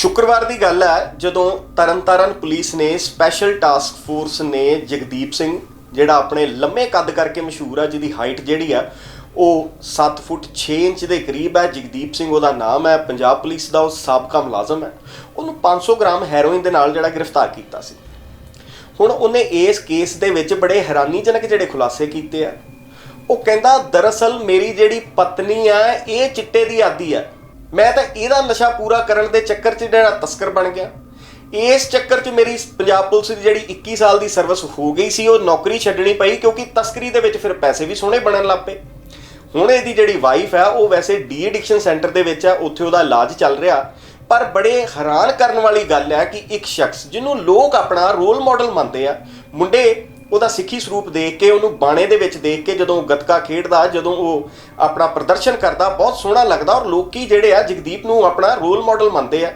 ਸ਼ੁੱਕਰਵਾਰ ਦੀ ਗੱਲ ਹੈ, ਜਦੋਂ ਤਰਨਤਾਰਨ ਪੁਲਿਸ ਨੇ ਸਪੈਸ਼ਲ ਟਾਸਕ ਫੋਰਸ ਨੇ ਜਗਦੀਪ ਸਿੰਘ, ਜਿਹੜਾ ਆਪਣੇ ਲੰਮੇ ਕੱਦ ਕਰਕੇ ਮਸ਼ਹੂਰ ਆ, ਜਿਹਦੀ ਹਾਈਟ ਜਿਹੜੀ ਆ, ਉਹ 7 ਫੁੱਟ 6 ਇੰਚ ਦੇ ਕਰੀਬ ਹੈ। ਜਗਦੀਪ ਸਿੰਘ ਉਹਦਾ ਨਾਮ ਹੈ, ਪੰਜਾਬ ਪੁਲਿਸ ਦਾ ਉਹ ਸਾਬਕਾ ਮੁਲਾਜ਼ਮ ਹੈ। ਉਹਨੂੰ 500 ਗ੍ਰਾਮ ਹੈਰੋਇਨ ਦੇ ਨਾਲ ਜਿਹੜਾ ਗ੍ਰਿਫਤਾਰ ਕੀਤਾ ਸੀ। ਹੁਣ ਉਹਨੇ ਇਸ ਕੇਸ ਦੇ ਵਿੱਚ ਬੜੇ ਹੈਰਾਨੀਜਨਕ ਜਿਹੜੇ ਖੁਲਾਸੇ ਕੀਤੇ ਆ। ਉਹ ਕਹਿੰਦਾ, ਦਰਅਸਲ ਮੇਰੀ ਜਿਹੜੀ ਪਤਨੀ ਆ ਇਹ ਚਿੱਟੇ ਦੀ ਆਦੀ ਆ ਮੈਂ ਤਾਂ ਇਹਦਾ ਨਸ਼ਾ ਪੂਰਾ ਕਰਨ ਦੇ ਚੱਕਰ 'ਚ ਜਿਹੜਾ ਤਸਕਰ ਬਣ ਗਿਆ। ਇਸ ਚੱਕਰ 'ਚ ਮੇਰੀ ਪੰਜਾਬ ਪੁਲਿਸ ਦੀ ਜਿਹੜੀ 21 ਸਾਲ ਦੀ ਸਰਵਿਸ ਹੋ ਗਈ ਸੀ, ਉਹ ਨੌਕਰੀ ਛੱਡਣੀ ਪਈ ਕਿਉਂਕਿ ਤਸਕਰੀ ਦੇ ਵਿੱਚ ਫਿਰ ਪੈਸੇ ਵੀ ਸੋਹਣੇ ਬਣਨ ਲੱਗ ਪਏ। ਹੁਣ ਇਹਦੀ ਜਿਹੜੀ ਵਾਈਫ ਹੈ ਉਹ ਵੈਸੇ ਡੀ ਐਡਿਕਸ਼ਨ ਸੈਂਟਰ ਦੇ ਵਿੱਚ ਹੈ ਉੱਥੇ ਉਹਦਾ ਇਲਾਜ ਚੱਲ ਰਿਹਾ। ਪਰ ਬੜੇ ਹੈਰਾਨ ਕਰਨ ਵਾਲੀ ਗੱਲ ਹੈ ਕਿ ਇੱਕ ਸ਼ਖਸ ਜਿਹਨੂੰ ਲੋਕ ਆਪਣਾ ਰੋਲ ਮਾਡਲ ਮੰਨਦੇ ਆ, ਮੁੰਡੇ ਉਹਦਾ ਸਿੱਖੀ ਸਰੂਪ ਦੇਖ ਕੇ, ਉਹਨੂੰ ਬਾਣੇ ਦੇ ਵਿੱਚ ਦੇਖ ਕੇ ਜਦੋਂ ਗੱਤਕਾ ਖੇਡਦਾ, ਜਦੋਂ ਉਹ ਆਪਣਾ ਪ੍ਰਦਰਸ਼ਨ ਕਰਦਾ, ਬਹੁਤ ਸੋਹਣਾ ਲੱਗਦਾ ਔਰ ਲੋਕੀ ਜਿਹੜੇ ਆ ਜਗਦੀਪ ਨੂੰ ਆਪਣਾ ਰੋਲ ਮਾਡਲ ਮੰਨਦੇ ਆ।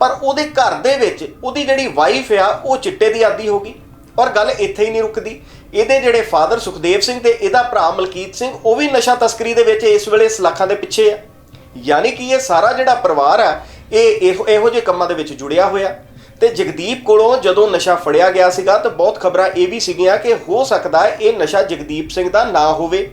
ਪਰ ਉਹਦੇ ਘਰ ਦੇ ਵਿੱਚ ਉਹਦੀ ਜਿਹੜੀ ਵਾਈਫ ਆ, ਉਹ ਚਿੱਟੇ ਦੀ ਆਦੀ ਹੋ ਗਈ ਔਰ ਗੱਲ ਇੱਥੇ ਹੀ ਨਹੀਂ ਰੁਕਦੀ। ਇਹਦੇ ਜਿਹੜੇ ਫਾਦਰ ਸੁਖਦੇਵ ਸਿੰਘ ਤੇ ਇਹਦਾ ਭਰਾ ਮਲਕੀਤ ਸਿੰਘ, ਉਹ ਵੀ ਨਸ਼ਾ ਤਸਕਰੀ ਦੇ ਵਿੱਚ ਇਸ ਵੇਲੇ ਸਲਾਖਾਂ ਦੇ ਪਿੱਛੇ ਆ। ਯਾਨੀ ਕਿ ਇਹ ਸਾਰਾ ਜਿਹੜਾ ਪਰਿਵਾਰ ਆ, ਇਹ ਇਹੋ ਇਹੋ ਜਿਹੇ ਕੰਮਾਂ ਦੇ ਵਿੱਚ ਜੁੜਿਆ ਹੋਇਆ। ਤੇ ਜਗਦੀਪ ਕੋਲੋਂ ਜਦੋਂ ਨਸ਼ਾ ਫੜਿਆ ਗਿਆ ਸੀਗਾ ਤਾਂ ਬਹੁਤ ਖਬਰਾਂ ਇਹ ਵੀ ਸੀਗੀਆਂ ਕਿ ਹੋ ਸਕਦਾ ਹੈ ਇਹ ਨਸ਼ਾ ਜਗਦੀਪ ਸਿੰਘ ਦਾ ਨਾ ਹੋਵੇ।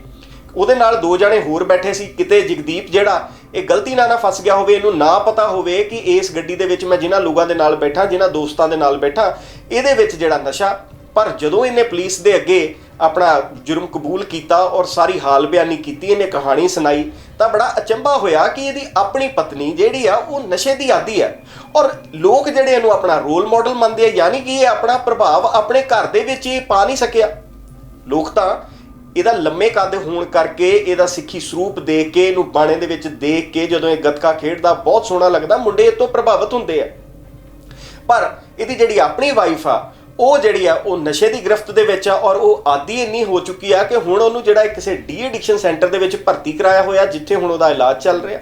ਉਹਦੇ ਨਾਲ ਦੋ ਜਣੇ ਹੋਰ ਬੈਠੇ ਸੀ। ਕਿਤੇ ਜਗਦੀਪ ਜਿਹੜਾ ਇਹ ਗਲਤੀ ਨਾਲ ਨਾ ਫਸ ਗਿਆ ਹੋਵੇ, ਇਹਨੂੰ ਨਾ ਪਤਾ ਹੋਵੇ ਕਿ ਇਸ ਗੱਡੀ ਦੇ ਵਿੱਚ ਮੈਂ ਜਿਨ੍ਹਾਂ ਲੋਕਾਂ ਦੇ ਨਾਲ ਬੈਠਾ, ਜਿਨ੍ਹਾਂ ਦੋਸਤਾਂ ਦੇ ਨਾਲ ਬੈਠਾ, ਇਹਦੇ ਵਿੱਚ ਜਿਹੜਾ ਨਸ਼ਾ, ਪਰ ਜਦੋਂ ਇਹਨੇ ਪੁਲਿਸ ਦੇ ਅੱਗੇ ਆਪਣਾ ਜੁਰਮ ਕਬੂਲ ਕੀਤਾ ਔਰ ਸਾਰੀ ਹਾਲ ਬਿਆਨੀ ਕੀਤੀ, ਇਹਨੇ ਕਹਾਣੀ ਸੁਣਾਈ, ਤਾਂ ਬੜਾ ਅਚੰਭਾ ਹੋਇਆ ਕਿ ਇਹਦੀ ਆਪਣੀ ਪਤਨੀ ਜਿਹੜੀ ਆ, ਉਹ ਨਸ਼ੇ ਦੀ ਆਦੀ ਹੈ ਔਰ ਲੋਕ ਜਿਹੜੇ ਇਹਨੂੰ ਆਪਣਾ ਰੋਲ ਮਾਡਲ ਮੰਨਦੇ ਆ, ਯਾਨੀ ਕਿ ਇਹ ਆਪਣਾ ਪ੍ਰਭਾਵ ਆਪਣੇ ਘਰ ਦੇ ਵਿੱਚ ਹੀ ਪਾ ਨਹੀਂ ਸਕਿਆ। ਲੋਕ ਤਾਂ ਇਹਦਾ ਲੰਮੇ ਕੱਦ ਹੋਣ ਕਰਕੇ ਇਹਦਾ ਸਿੱਖੀ ਸਰੂਪ ਦੇਖ ਕੇ, ਇਹਨੂੰ ਬਾਣੇ ਦੇ ਵਿੱਚ ਦੇਖ ਕੇ ਜਦੋਂ ਇਹ ਗੱਤਕਾ ਖੇਡਦਾ, ਬਹੁਤ ਸੋਹਣਾ ਲੱਗਦਾ, ਮੁੰਡੇ ਇਹ ਤੋਂ ਪ੍ਰਭਾਵਿਤ ਹੁੰਦੇ ਆ। ਪਰ ਇਹਦੀ ਜਿਹੜੀ ਆਪਣੀ ਵਾਈਫ ਆ ਉਹ ਜਿਹੜੀ ਆ, ਉਹ ਨਸ਼ੇ ਦੀ ਗ੍ਰਿਫਤ ਦੇ ਵਿੱਚ ਆ ਔਰ ਉਹ ਆਦੀ ਇੰਨੀ ਹੋ ਚੁੱਕੀ ਆ ਕਿ ਹੁਣ ਉਹਨੂੰ ਜਿਹੜਾ ਕਿਸੇ ਡੀ ਐਡਿਕਸ਼ਨ ਸੈਂਟਰ ਦੇ ਵਿੱਚ ਭਰਤੀ ਕਰਾਇਆ ਹੋਇਆ, ਜਿੱਥੇ ਹੁਣ ਉਹਦਾ ਇਲਾਜ ਚੱਲ ਰਿਹਾ।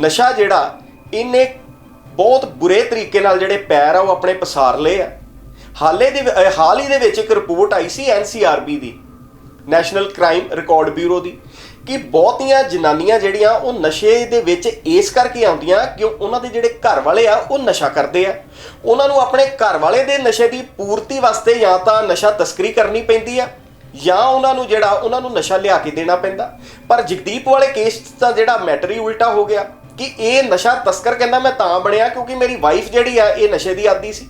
ਨਸ਼ਾ ਜਿਹੜਾ, ਇਹਨੇ ਬਹੁਤ ਬੁਰੇ ਤਰੀਕੇ ਨਾਲ ਜਿਹੜੇ ਪੈਰ ਆ, ਉਹ ਆਪਣੇ ਪਸਾਰ ਲਏ ਆ। ਹਾਲੇ ਦੇ ਹਾਲ ਹੀ ਦੇ ਵਿੱਚ ਇੱਕ ਰਿਪੋਰਟ ਆਈ ਸੀ ਐਨਸੀਆਰਬੀ ਦੀ, ਨੈਸ਼ਨਲ ਕ੍ਰਾਈਮ ਰਿਕਾਰਡ ਬਿਊਰੋ ਦੀ। ਕਿ ਬਹੁਤੀਆਂ ਜਨਾਨੀਆਂ ਜਿਹੜੀਆਂ ਉਹ ਨਸ਼ੇ ਦੇ ਵਿੱਚ ਇਸ ਕਰਕੇ ਆਉਂਦੀਆਂ ਕਿ ਉਹਨਾਂ ਦੇ ਜਿਹੜੇ ਘਰ ਵਾਲੇ ਆ, ਉਹ ਨਸ਼ਾ ਕਰਦੇ ਆ। ਉਹਨਾਂ ਨੂੰ ਆਪਣੇ ਘਰ ਵਾਲੇ ਦੇ ਨਸ਼ੇ ਦੀ ਪੂਰਤੀ ਵਾਸਤੇ ਜਾਂ ਤਾਂ ਨਸ਼ਾ ਤਸਕਰੀ ਕਰਨੀ ਪੈਂਦੀ ਆ, ਜਾਂ ਉਹਨਾਂ ਨੂੰ ਜਿਹੜਾ, ਉਹਨਾਂ ਨੂੰ ਨਸ਼ਾ ਲਿਆ ਕੇ ਦੇਣਾ ਪੈਂਦਾ। ਪਰ ਜਗਦੀਪ ਵਾਲੇ ਕੇਸ ਦਾ ਜਿਹੜਾ ਮੈਟਰ ਹੀ ਉਲਟਾ ਹੋ ਗਿਆ ਕਿ ਇਹ ਨਸ਼ਾ ਤਸਕਰ ਕਹਿੰਦਾ ਮੈਂ ਤਾਂ ਬਣਿਆ ਕਿਉਂਕਿ ਮੇਰੀ ਵਾਈਫ ਜਿਹੜੀ ਆ, ਇਹ ਨਸ਼ੇ ਦੀ ਆਦੀ ਸੀ।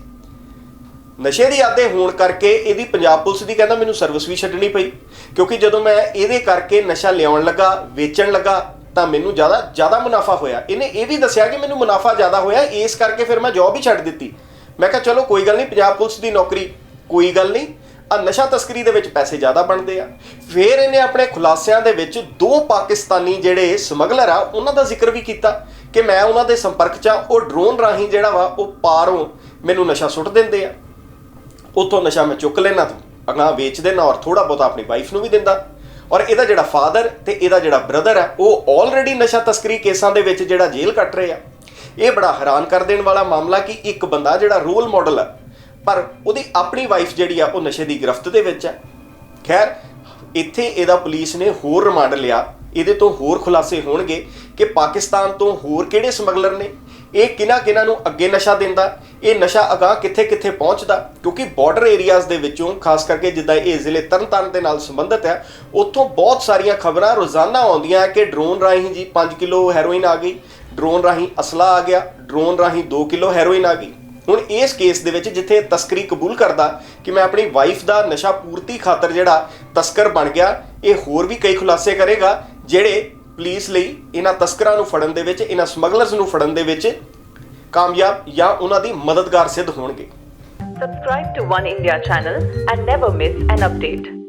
ਨਸ਼ੇ ਦੀ ਆਦੇ ਹੋਣ ਕਰਕੇ ਇਹਦੀ ਪੰਜਾਬ ਪੁਲਿਸ ਦੀ ਕਹਿੰਦਾ ਮੈਨੂੰ ਸਰਵਿਸ ਵੀ ਛੱਡਣੀ ਪਈ। ਕਿਉਂਕਿ ਜਦੋਂ ਮੈਂ ਇਹਦੇ ਕਰਕੇ ਨਸ਼ਾ ਲਿਆਉਣ ਲੱਗਾ, ਵੇਚਣ ਲੱਗਾ, ਤਾਂ ਮੈਨੂੰ ਜ਼ਿਆਦਾ ਜ਼ਿਆਦਾ ਮੁਨਾਫਾ ਹੋਇਆ। ਇਹਨੇ ਇਹ ਵੀ ਦੱਸਿਆ ਕਿ ਮੈਨੂੰ ਮੁਨਾਫਾ ਜ਼ਿਆਦਾ ਹੋਇਆ, ਇਸ ਕਰਕੇ ਫਿਰ ਮੈਂ ਜੌਬ ਹੀ ਛੱਡ ਦਿੱਤੀ। ਮੈਂ ਕਿਹਾ, ਚਲੋ, ਕੋਈ ਗੱਲ ਨਹੀਂ, ਪੰਜਾਬ ਪੁਲਿਸ ਦੀ ਨੌਕਰੀ, ਕੋਈ ਗੱਲ ਨਹੀਂ। ਆ ਨਸ਼ਾ ਤਸਕਰੀ ਦੇ ਵਿੱਚ ਪੈਸੇ ਜ਼ਿਆਦਾ ਬਣਦੇ ਆ। ਫਿਰ ਇਹਨੇ ਆਪਣੇ ਖੁਲਾਸਿਆਂ ਦੇ ਵਿੱਚ ਦੋ ਪਾਕਿਸਤਾਨੀ ਜਿਹੜੇ ਸਮਗਲਰ ਆ, ਉਹਨਾਂ ਦਾ ਜ਼ਿਕਰ ਵੀ ਕੀਤਾ ਕਿ ਮੈਂ ਉਹਨਾਂ ਦੇ ਸੰਪਰਕ 'ਚ ਆ, ਉਹ ਡਰੋਨ ਰਾਹੀਂ ਜਿਹੜਾ ਵਾ, ਉਹ ਪਾਰੋਂ ਮੈਨੂੰ ਨਸ਼ਾ ਸੁੱਟ ਦਿੰਦੇ ਆ। ਉੱਥੋਂ ਨਸ਼ਾ ਮੈਂ ਚੁੱਕ ਲੈਣਾ ਅਗਾਂਹ ਵੇਚ ਦੇਣਾ ਔਰ ਥੋੜਾ ਬਹੁਤਾ ਆਪਣੀ ਵਾਈਫ ਨੂੰ ਵੀ ਦਿੰਦਾ। ਔਰ ਇਹਦਾ ਜਿਹੜਾ ਫਾਦਰ ਤੇ ਇਹਦਾ ਜਿਹੜਾ ਬ੍ਰਦਰ ਹੈ, ਉਹ ਆਲਰੇਡੀ ਨਸ਼ਾ ਤਸਕਰੀ ਕੇਸਾਂ ਦੇ ਵਿੱਚ ਜਿਹੜਾ ਜੇਲ੍ਹ ਕੱਟ ਰਹੇ ਆ। ਇਹ ਬੜਾ ਹੈਰਾਨ ਕਰ ਦੇਣ ਵਾਲਾ ਮਾਮਲਾ ਕਿ ਇੱਕ ਬੰਦਾ ਜਿਹੜਾ ਰੋਲ ਮਾਡਲ ਹੈ, ਪਰ ਉਹਦੀ ਆਪਣੀ ਵਾਈਫ ਜਿਹੜੀ ਆ, ਉਹ ਨਸ਼ੇ ਦੀ ਗ੍ਰਿਫਤ ਦੇ ਵਿੱਚ ਹੈ। ਖੈਰ, ਇੱਥੇ ਇਹਦਾ ਪੁਲਿਸ ਨੇ ਹੋਰ ਰਿਮਾਂਡ ਲਿਆ। ਇਹਦੇ ਤੋਂ ਹੋਰ ਖੁਲਾਸੇ ਹੋਣਗੇ ਕਿ ਪਾਕਿਸਤਾਨ ਤੋਂ ਹੋਰ ਕਿਹੜੇ ਸਮਗਲਰ ਨੇ? ਇਹ ਕਿਹਨਾਂ ਕਿਹਨਾਂ ਨੂੰ ਅੱਗੇ ਨਸ਼ਾ ਦਿੰਦਾ? ਇਹ ਨਸ਼ਾ ਅਗਾਹ ਕਿੱਥੇ ਕਿੱਥੇ ਪਹੁੰਚਦਾ? ਕਿਉਂਕਿ ਬਾਰਡਰ ਏਰੀਆਜ਼ ਦੇ ਵਿੱਚੋਂ, ਖਾਸ ਕਰਕੇ ਜਿੱਦਾਂ ਇਹ ਜ਼ਿਲ੍ਹੇ ਤਰਨਤਾਰਨ ਦੇ ਨਾਲ ਸੰਬੰਧਿਤ ਹੈ, ਉੱਥੋਂ ਬਹੁਤ ਸਾਰੀਆਂ ਖਬਰਾਂ ਰੋਜ਼ਾਨਾ ਆਉਂਦੀਆਂ ਕਿ ਡਰੋਨ ਰਾਹੀਂ ਜੀ 5 ਕਿਲੋ ਹੈਰੋਇਨ ਆ ਗਈ ਡਰੋਨ ਰਾਹੀਂ ਅਸਲਾ ਆ ਗਿਆ ਡਰੋਨ ਰਾਹੀਂ 2 ਕਿਲੋ ਹੈਰੋਇਨ ਆ ਗਈ। ਹੁਣ ਇਸ ਕੇਸ ਦੇ ਵਿੱਚ ਜਿੱਥੇ ਤਸਕਰੀ ਕਬੂਲ ਕਰਦਾ ਕਿ ਮੈਂ ਆਪਣੀ ਵਾਈਫ ਦਾ ਨਸ਼ਾ ਪੂਰਤੀ ਖਾਤਰ ਜਿਹੜਾ ਤਸਕਰ ਬਣ ਗਿਆ, ਇਹ ਹੋਰ ਵੀ ਕਈ ਖੁਲਾਸੇ ਕਰੇਗਾ, ਜਿਹੜੇ ਪੁਲਿਸ ਲਈ, ਇਹਨਾਂ ਤਸਕਰਾਂ ਨੂੰ ਫੜਨ ਦੇ ਵਿੱਚ, ਇਹਨਾਂ ਸਮਗਲਰਸ ਨੂੰ ਫੜਨ ਦੇ ਵਿੱਚ ਕਾਮਯਾਬ ਜਾਂ ਉਹਨਾਂ ਦੀ ਮਦਦਗਾਰ ਸਿੱਧ ਹੋਣਗੇ Subscribe to One India channel and never miss an update.